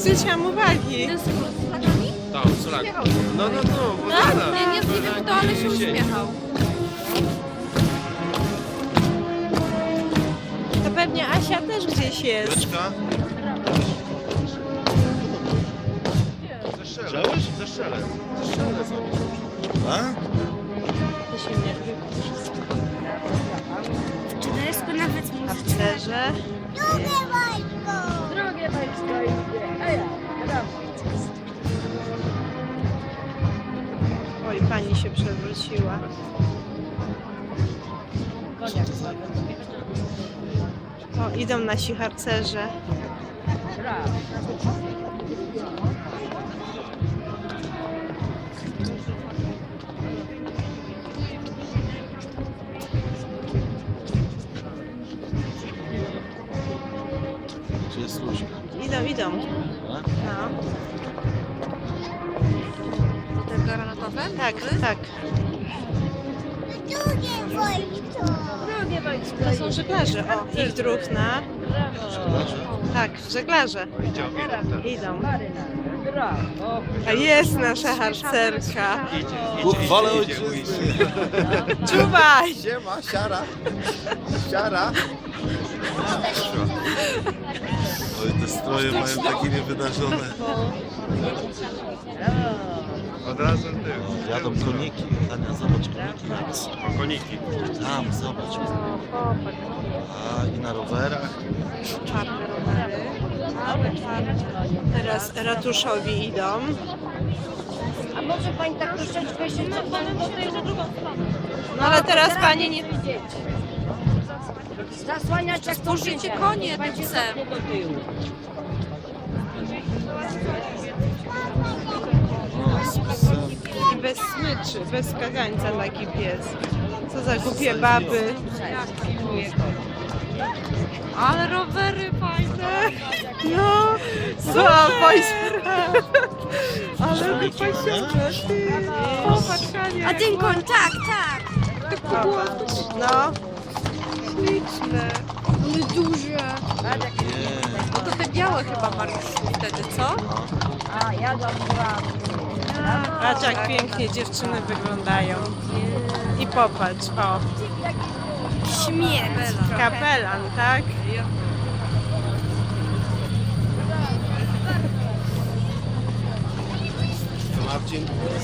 zwróciłam uwagi. Ten z flagami? Tam, sulak. No, no, no, bo Nie, nie, nie wiem kto, ale się uśmiechał. To pewnie Asia też gdzieś jest. Beczka? Zeszczelę. Zeszczelę. Zeszczelę sobie. A? To się nie Czy to jest nawet muzyczne? Harcerze. Drugie Oj, pani się przewróciła. O, idą nasi harcerze. Gdzie jest? Idą, idą. No. Granatowe? Tak, tak. Drugie wojsko To są żeglarze. O, ich druhna. Tak, żeglarze. Idą. A jest nasza harcerka. Chwale ojczyzny. Czuwaj! Siema, siara. Siara. Oj, te stroje mają takie niewydarzone. Od razu tył. Jadą koniki, Tania, zobacz koniki. jak- Koniki. Tam, zobacz. A i na rowerach. Czarne rowery. Teraz ratuszowi idą. A może pani tak troszeczkę się cofnąć do tyłu? No ale teraz pani nie... widzieć. Zasłaniać jak to Spójrzycie konie tym psem. do tyłu. O, z psem. I bez smyczy, bez kagańca taki pies. Co za głupie baby. Ale rowery fajne. No, słabo i Ale wypasione, ty. Popatrz, A ten koń, tak, tak. No. Śliczne. Ale duże. No to te białe chyba Mariusz wtedy, co? A, jadą brawo. Patrz jak pięknie dziewczyny wyglądają. I popatrz, o. Śmierć. Kapelan, tak?